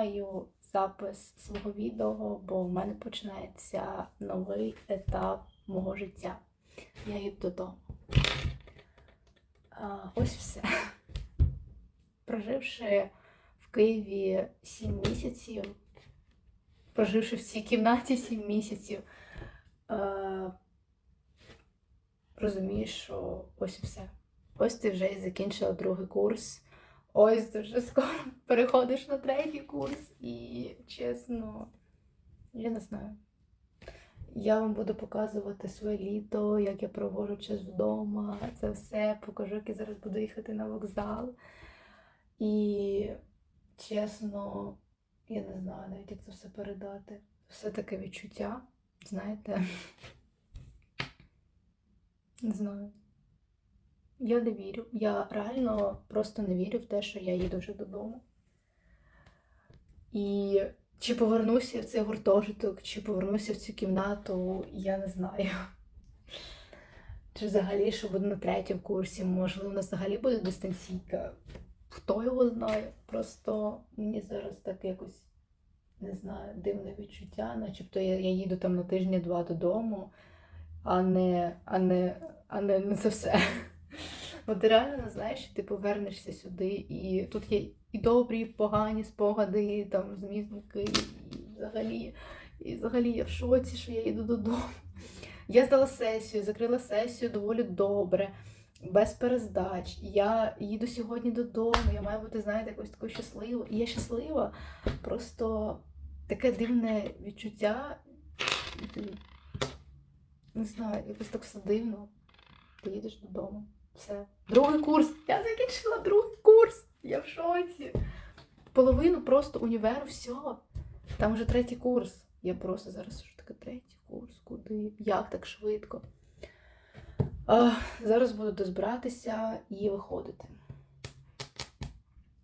починаю запис свого відео, бо в мене починається новий етап мого життя. Я їду додому. Ось все. Проживши в Києві 7 місяців, проживши в цій кімнаті 7 місяців, розумієш, що ось все. Ось ти вже і закінчила другий курс. Ось вже скоро переходиш на третій курс, і чесно, я не знаю. Я вам буду показувати своє літо, як я проводжу час вдома, це все. Покажу, як я зараз буду їхати на вокзал. І чесно, я не знаю навіть, як це все передати. Все таке відчуття, знаєте. Не знаю. Я не вірю. Я реально просто не вірю в те, що я їду вже додому. І чи повернуся в цей гуртожиток, чи повернуся в цю кімнату, я не знаю. Чи взагалі, що буде на третьому курсі, можливо, у нас взагалі буде дистанційка. Хто його знає? Просто мені зараз так якось не знаю, дивне відчуття, начебто я, я їду там на тижні-два додому, а не, а не, а не, не це все. От ти реально знаєш, ти повернешся сюди, і тут є і добрі, і погані спогади, і там змізники, і взагалі, і взагалі я в шоці, що я їду додому. Я здала сесію, закрила сесію доволі добре, без перездач. Я їду сьогодні додому, я маю бути, знаєте, якось такою щасливою. І я щаслива, просто таке дивне відчуття. Не знаю, якось так все дивно. Ти їдеш додому. Все. Другий курс. Я закінчила другий курс. Я в шоці. Половину просто універу, все. Там вже третій курс. Я просто зараз що таке третій курс. Куди? Як так швидко? А, зараз буду дозбиратися і виходити.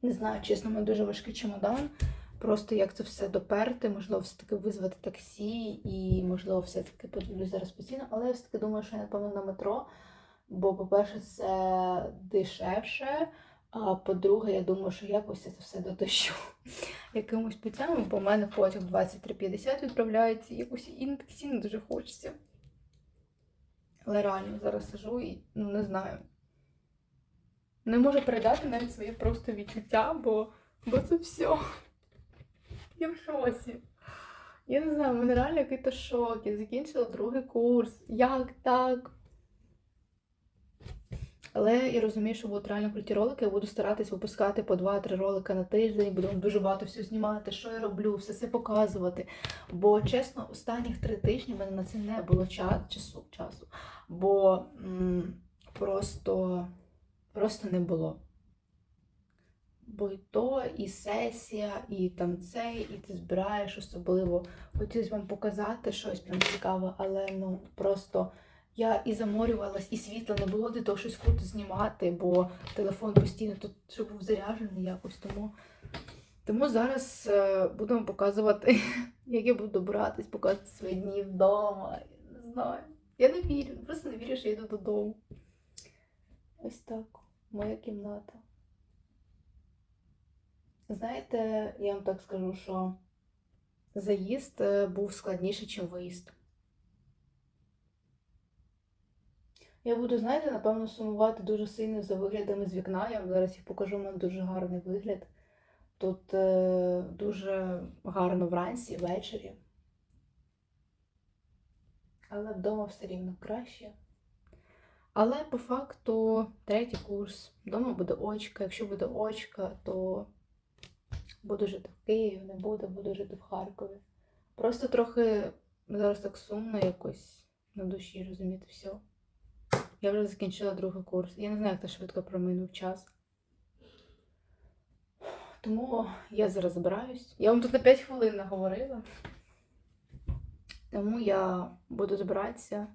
Не знаю, чесно, мене дуже важкий чемодан. Просто як це все доперти, можливо, все-таки визвати таксі, і, можливо, все-таки подивлюсь зараз постійно. Але я все-таки думаю, що я напевно на метро. Бо, по-перше, це дешевше. А по-друге, я думаю, що якось я це все дотащу якимось путями, бо в мене потяг 23.50 відправляється, і якось і на таксі не дуже хочеться. Але реально зараз сижу і ну не знаю. Не можу передати навіть свої просто відчуття, бо, бо це все. Я в шоці. Я не знаю, в мене реально який-то шок. Я закінчила другий курс. Як так? Але я розумію, що будуть реально круті ролики. Я буду старатись випускати по 2-3 ролика на тиждень, буду дуже багато всього знімати, що я роблю, все це показувати. Бо, чесно, останніх три тижні в мене на це не було часу, часу, часу. Бо м, просто, просто не було. Бо і то, і сесія, і там цей, і ти збираєш особливо. Хотілося вам показати щось прям цікаве, але ну просто. Я і заморювалась, і світла не було для того, щось круто знімати, бо телефон постійно тут щоб був заряджений якось. Тому тому зараз е, вам показувати, як я буду добиратись, показувати свої дні вдома. Я не знаю. Я не вірю, просто не вірю, що я йду додому. Ось так, моя кімната. Знаєте, я вам так скажу, що заїзд е, був складніший, ніж виїзд. Я буду, знаєте, напевно, сумувати дуже сильно за виглядами з вікна. Я вам зараз їх покажу, у мене дуже гарний вигляд. Тут е, дуже гарно вранці, ввечері. Але вдома все рівно краще. Але по факту третій курс. Вдома буде очка. Якщо буде очка, то буду жити в Києві, не буду, буду жити в Харкові. Просто трохи зараз так сумно якось на душі, розумієте, все. Я вже закінчила другий курс. Я не знаю, як так швидко проминув час. Тому я зараз збираюсь. Я вам тут на 5 хвилин наговорила. Тому я буду збиратися.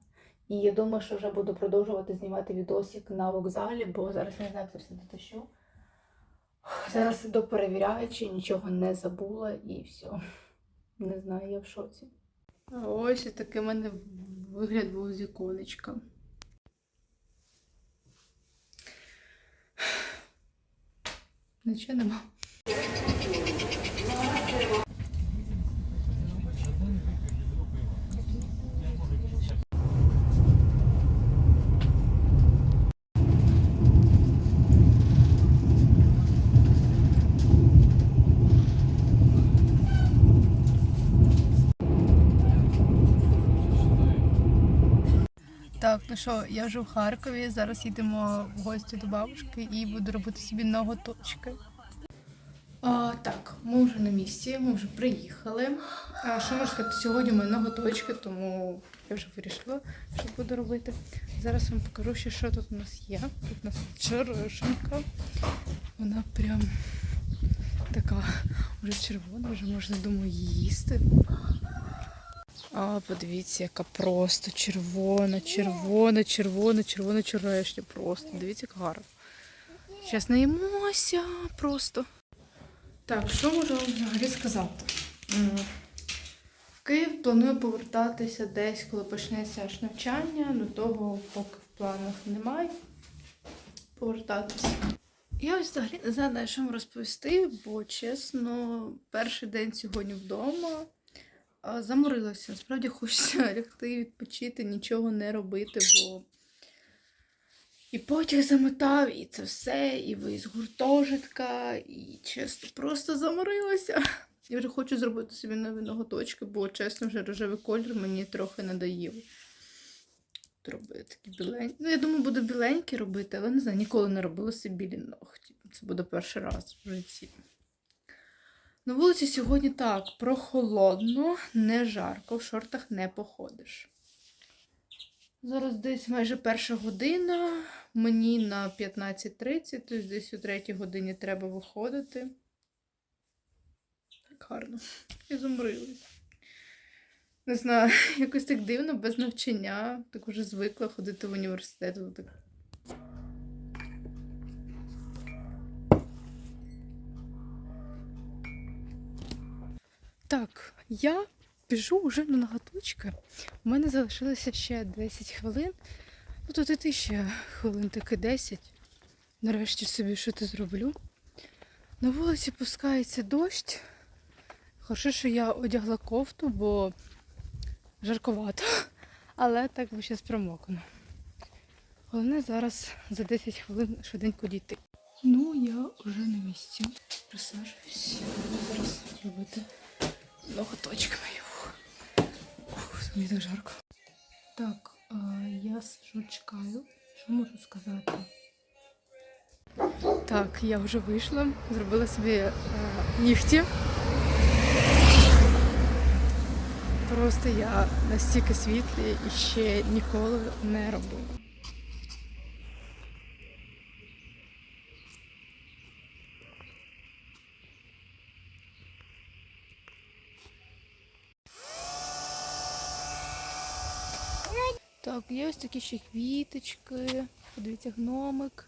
І я думаю, що вже буду продовжувати знімати відосик на вокзалі, бо зараз я не знаю, як це все дотащу. Зараз іду перевіряючи, нічого не забула і все. Не знаю, я в шоці. Ось такий в мене вигляд був з іконечка. Нічого нема. Так, ну що, я вже в Харкові. Зараз їдемо в гості до бабушки і буду робити собі ноготочки. А, так, ми вже на місці, ми вже приїхали. А, що можу сказати, сьогодні мої ноготочки, тому я вже вирішила, що буду робити. Зараз вам покажу що тут у нас є. Тут у нас черешенка. Вона прям така вже червона, вже можна думаю їсти. А, подивіться, яка просто червона, червона, червона, червона черешня. Просто дивіться, як гарно. Зараз наїмося просто. Так, що можу вам взагалі сказати? В Київ планую повертатися десь, коли почнеться аж навчання, до того поки в планах немає повертатися. Я ось взагалі не знаю, що вам розповісти, бо чесно, перший день сьогодні вдома. Заморилася. Насправді хочеться лягти, відпочити, нічого не робити, бо і потяг замотав, і це все, і ви з гуртожитка, і чесно, просто заморилася. Я вже хочу зробити собі нові ноготочки, бо чесно, вже рожевий колір мені трохи надоїв. Робити такі біленькі. Ну, я думаю, буду біленькі робити, але не знаю, ніколи не робила собі білі ногті. Це буде перший раз в житті. На вулиці сьогодні так, прохолодно, не жарко, в шортах не походиш. Зараз десь майже перша година, мені на 15.30, тобто десь о 3 годині треба виходити. Так гарно. Я замрилась. Не знаю, якось так дивно, без навчання. Так уже звикла ходити в університет. Так Так, я біжу вже на ноготочки. У мене залишилося ще 10 хвилин. Ну тут і ти ще хвилин таки 10. Нарешті собі щось зроблю. На вулиці пускається дощ. Хорошо, що я одягла кофту, бо жарковато. Але так би ще промокну. Головне зараз за 10 хвилин швиденько дійти. Ну, я вже на місці. Присаджуюсь. Зараз робити ноготочками. Ух, мені так жарко. Так, я сижу, чекаю. Що можу сказати? Так, я вже вийшла, зробила собі е, нігті. Просто я настільки світлі і ще ніколи не робила. Так, є ось такі ще квіточки. Подивіться, гномик.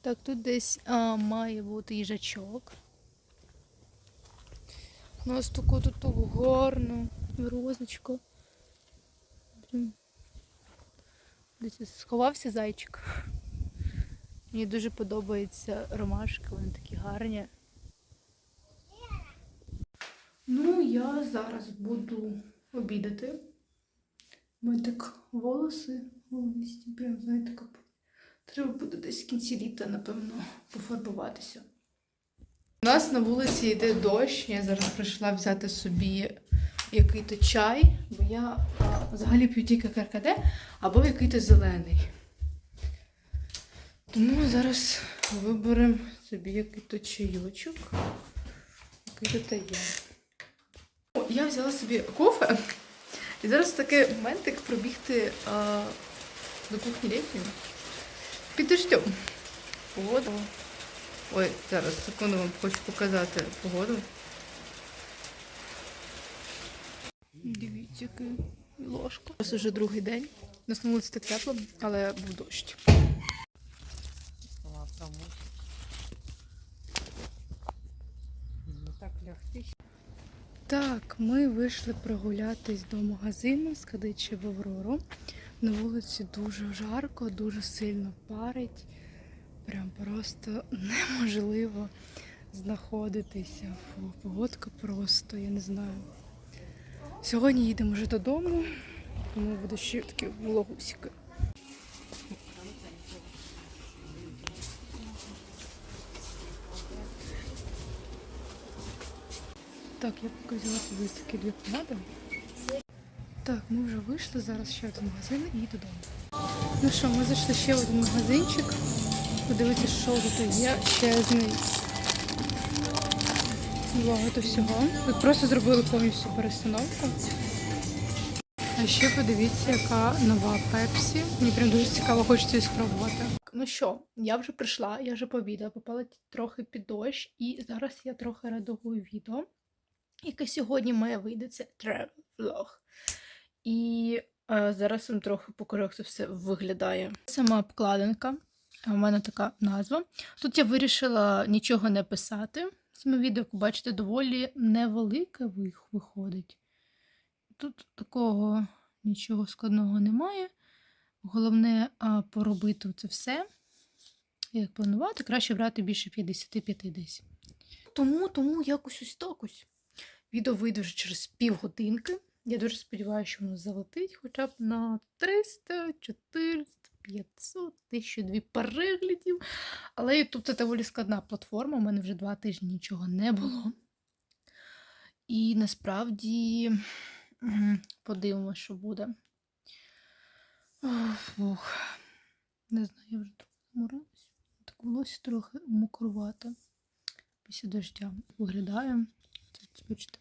Так, тут десь а, має бути їжачок. У нас таку тут гарну розочку. Десь сховався зайчик. Мені дуже подобаються ромашки, вони такі гарні. Ну, я зараз буду обідати. Мене так волоси волості, прям, знаєте, кап. Треба буде десь в кінці літа, напевно, пофарбуватися. У нас на вулиці йде дощ. Я зараз прийшла взяти собі який-то чай, бо я а, взагалі п'ю тільки каркаде або який-то зелений. Тому зараз виберемо собі який-то чайочок. Який-то та є. О, Я взяла собі кофе. І зараз такий моментик пробігти а, до кухні літньої. Під дождем. Погода. Ой, зараз секунду вам хочу показати погоду. Дивіться, який ложка. Зараз уже другий день. На вулиці так тепло, але був дощ. Ну так лягти. Так, ми вийшли прогулятись до магазину з в Аврору. На вулиці дуже жарко, дуже сильно парить. Прям просто неможливо знаходитися. Фу, погодка просто, я не знаю. Сьогодні їдемо вже додому, тому буде ще такі вологусіки. Так, я поки взяла собі такі дві помади. Так, ми вже вийшли, зараз ще один магазин і додому. Ну що, ми зайшли ще один магазинчик. Подивитися, що тут є. Чесний. Багато всього. Тут просто зробили повністю перестановку. А ще подивіться, яка нова пепсі. Мені прям дуже цікаво, хочеться спробувати. Ну що, я вже прийшла, я вже пообідала, попала трохи під дощ, і зараз я трохи редагую відео, яке сьогодні має вийде це travel. І е, зараз вам трохи покажу, це все виглядає. Сама обкладинка. У мене така назва. Тут я вирішила нічого не писати. Саме відео, як бачите, доволі невелике виходить. Тут такого нічого складного немає. Головне поробити це все. Як планувати, краще брати більше 50-50. Тому, тому якось ось так ось. Відео вийде вже через півгодинки. Я дуже сподіваюся, що воно залетить хоча б на 300, 400, 500, 1002 переглядів. Але YouTube це доволі складна платформа. У мене вже два тижні нічого не було. І насправді подивимося, що буде. Ох, Не знаю, я вже трохи заморилась. Так волосся трохи мокрувате. Після дождя виглядає. Бачите,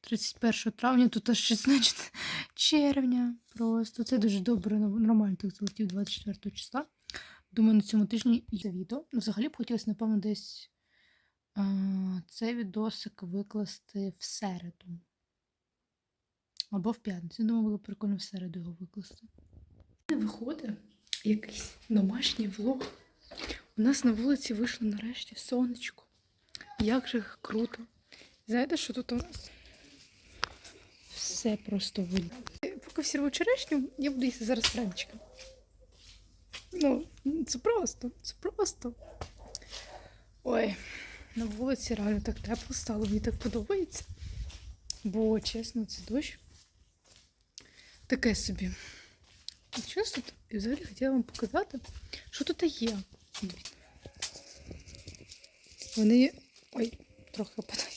31 травня, тут аж 16 червня. Просто це дуже добре, нормально так залетів 24 числа. Думаю, на цьому тижні є відео. Ну, взагалі б хотілося, напевно, десь а, цей відосик викласти в середу. Або в п'ятницю. Думаю, було б прикольно в середу його викласти. Не виходить якийсь домашній влог. У нас на вулиці вийшло нарешті сонечко. Як же круто. Знаєте, що тут у нас? Все просто видно. Поки всі рвуть черешню, я буду їсти зараз френчика. Ну, це просто, це просто. Ой, на вулиці реально так тепло стало, мені так подобається. Бо, чесно, це дощ. Таке собі. І Чесно, тут і взагалі хотіла вам показати, що тут є. Вони. Ой, трохи опадають.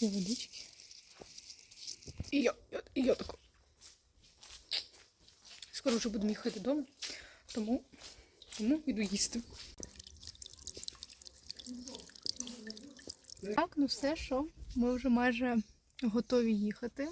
Є водички. І я, я, і я тако. Скоро вже будемо їхати додому, тому, тому йду їсти. Так, ну все, що ми вже майже готові їхати.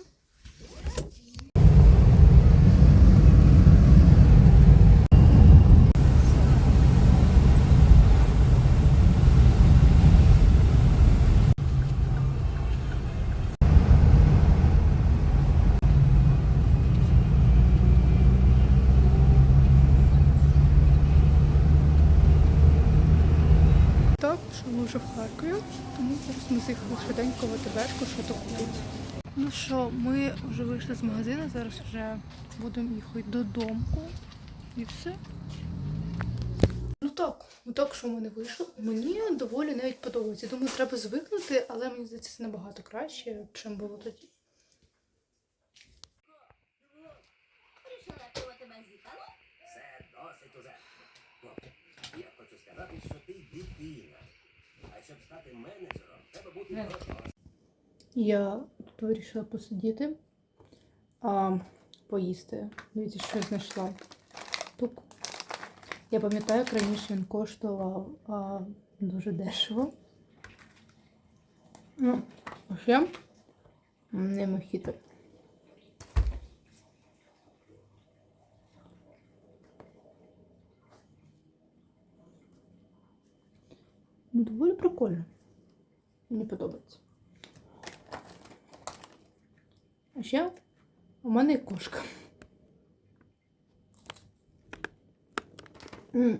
Так, що ми вже в Харкові, тому зараз ми заїхали швиденько в АТБшку, що то купити. Ну що, ми вже вийшли з магазину, зараз вже будемо їхати додому. І все. Ну так, ну так, що в мене вийшло. Мені доволі навіть подобається. Думаю, треба звикнути, але мені здається, це набагато краще, чим було тоді. Все, досить уже. Хлопче, я хочу сказати, що ти дитина. А щоб стати менеджером, треба бути дорослим. Я вирішила посидіти, а, поїсти. Дивіться, що я знайшла. Тук. Я пам'ятаю, як раніше він коштував а, дуже дешево. Ну, ще не мохіто. Ну, доволі прикольно. Мені подобається. А ще у мене є кошка. М,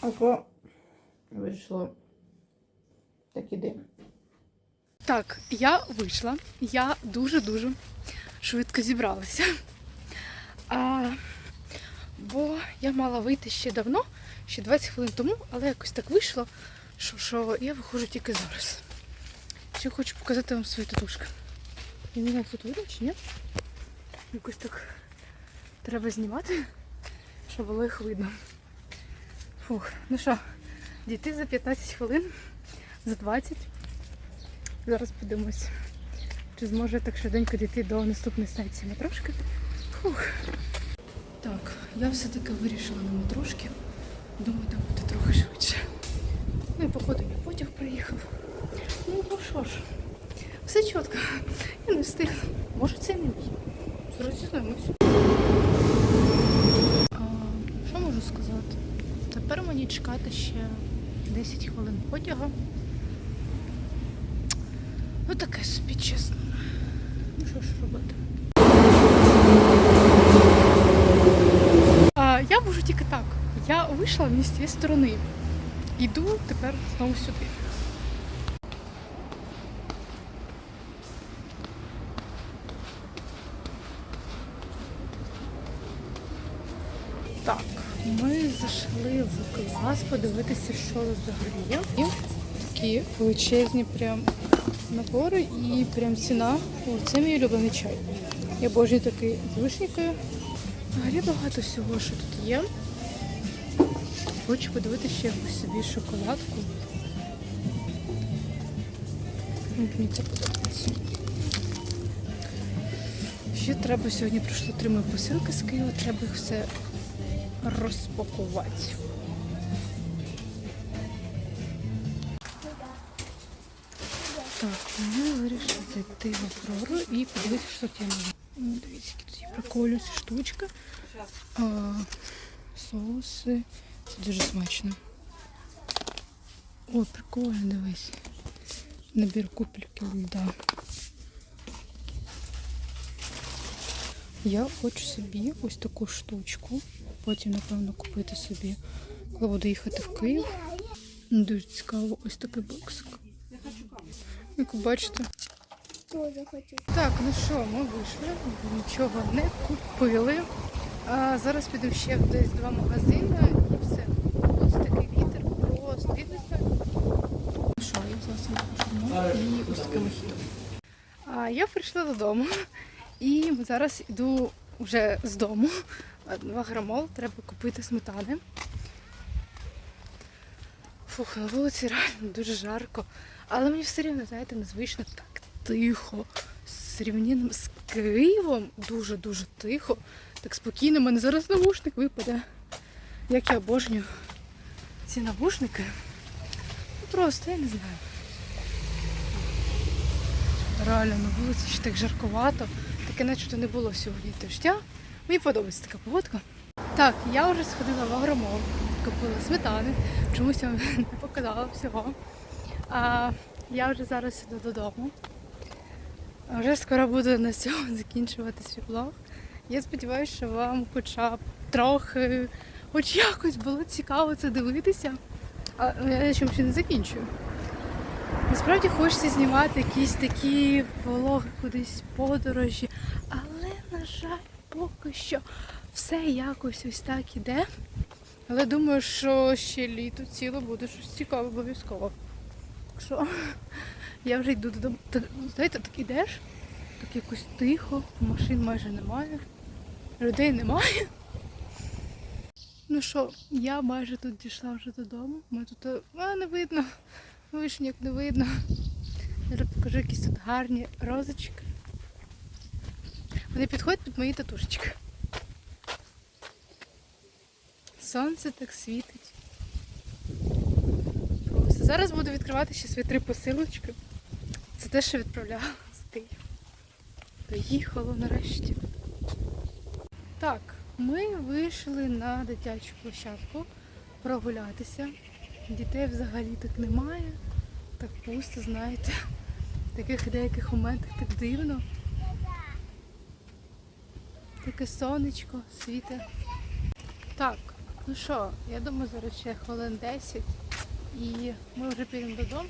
А що вийшло так іде. Так, я вийшла. Я дуже-дуже швидко зібралася. А, бо я мала вийти ще давно, ще 20 хвилин тому, але якось так вийшло, Що, що, я виходжу тільки зараз. Ще хочу показати вам свою татушку. Я не знаю, тут видно чи ні. Якось так треба знімати, щоб було їх видно. Фух, ну що, дійти за 15 хвилин, за 20. Зараз подивимось, чи зможу я так швиденько дійти до наступної станції метрошки. Фух. Так, я все-таки вирішила на метрошки. Думаю, там буде трохи швидше. Ну і походу мій потяг приїхав. Ну, ну що ж, все чітко. Я не встиг. Може це мій. Зараз Що можу сказати? Тепер мені чекати ще 10 хвилин потяга. Ну таке собі чесно. Ну що ж робити? А, я можу тільки так. Я вийшла з цієї сторони. Іду тепер знову сюди. Так, ми зайшли в клас подивитися, що взагалі є. І такі величезні прям набори і прям ціна. О, це мій улюблений чай. Я обожнюю такий з вишнікою. Взагалі багато всього, що тут є. Хочу подивитися ще якусь собі шоколадку. Мені це подобається. Ще треба сьогодні прийшло три мої посилки з Києва, треба їх все розпакувати. Так, ми вирішили зайти в Аврору і подивитися, що тут. Ну, Дивіться, які тут є прикольні ці штучки. А, соуси. Це дуже смачно. О, прикольно, дивись. Набір купельки льда. Я хочу собі ось таку штучку. Потім, напевно, купити собі, коли буду їхати в Київ. Дуже цікаво, ось такий боксик. Як ви бачите. Так, ну що, ми вийшли, нічого не купили. А зараз підемо ще в десь два магазини і все. Ось такий вітер, просто. Ну що, я взяла кошельок і ось таке мохіто. Я прийшла додому і зараз йду вже з дому. А, Два грамол, треба купити сметани. Фух, на вулиці реально дуже жарко. Але мені все рівно, знаєте, незвично так тихо. З рівняним з Києвом дуже-дуже тихо. Так спокійно, мене зараз навушник випаде. Як я обожнюю ці навушники. Ну просто я не знаю. Реально на вулиці ще так жаркувато. Таке начебто не було сьогодні дождя. Мені подобається така погодка. Так, я вже сходила в агромол, купила сметани. Чомусь я не показала всього. А я вже зараз іду додому. Вже скоро буду на цьому закінчувати свій блог. Я сподіваюся, що вам хоча б трохи, хоч якось було цікаво це дивитися. А ну, я чим ще не закінчую. Насправді хочеться знімати якісь такі влоги кудись подорожі, жаль, поки що все якось ось так іде. Але думаю, що ще літо ціле буде щось цікаве обов'язково. Так що я вже йду додому. Так, знаєте, так ідеш, так якось тихо, машин майже немає, людей немає. Ну що, я майже тут дійшла вже додому. Ми тут е, а, не видно, вишняк не видно. Зараз покажу якісь тут гарні розочки. Вони підходять під мої татушечки. Сонце так світить. Просто зараз буду відкривати ще свої три посилочки. Це те, що відправляла з Києва. Доїхало нарешті. Так, ми вийшли на дитячу площадку прогулятися. Дітей взагалі так немає. Так пусто, знаєте. В таких деяких моментах так дивно. Таке сонечко світе. Так, ну що, я думаю, зараз ще хвилин 10 і ми вже підемо додому.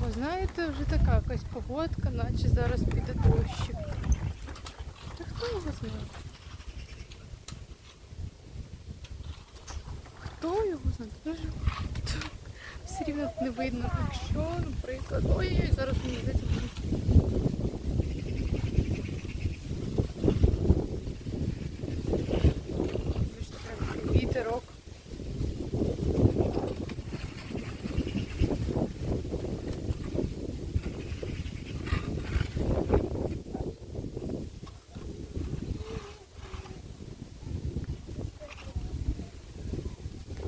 Бо знаєте, вже така якась погодка, наче зараз піде дощик. Та хто його знає? Хто його знає? Все рівно не видно. Якщо, наприклад, ой-ой, зараз мені здається буде. Вибачте, прям Вітерок.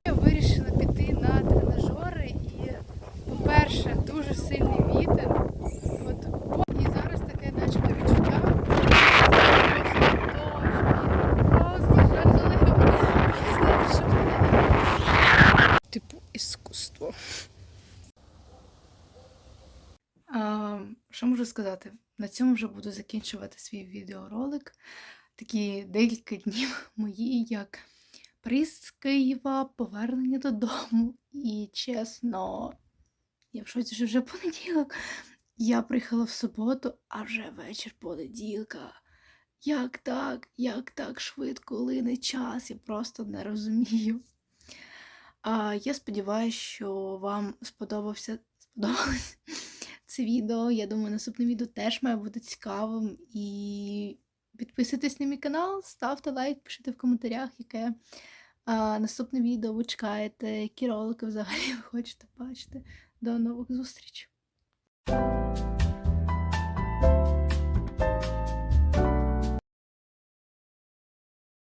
Я вирішила піти на тренажери і, по-перше, дуже сильний вітер. От, і зараз таке начебто відчуття. Просто жахливо. Мені здається, що мене типу іскусство. А, що можу сказати? На цьому вже буду закінчувати свій відеоролик. Такі декілька днів мої, як приїзд з Києва, повернення додому. І чесно, я в шоці, вже понеділок. Я приїхала в суботу, а вже вечір понеділка. Як так? Як так швидко лине час? Я просто не розумію. А я сподіваюся, що вам сподобався сподобалось це відео. Я думаю, наступне відео теж має бути цікавим. І підписуйтесь на мій канал, ставте лайк, пишіть в коментарях, яке а, наступне відео ви чекаєте, які ролики взагалі ви хочете бачити. До нових зустрічей!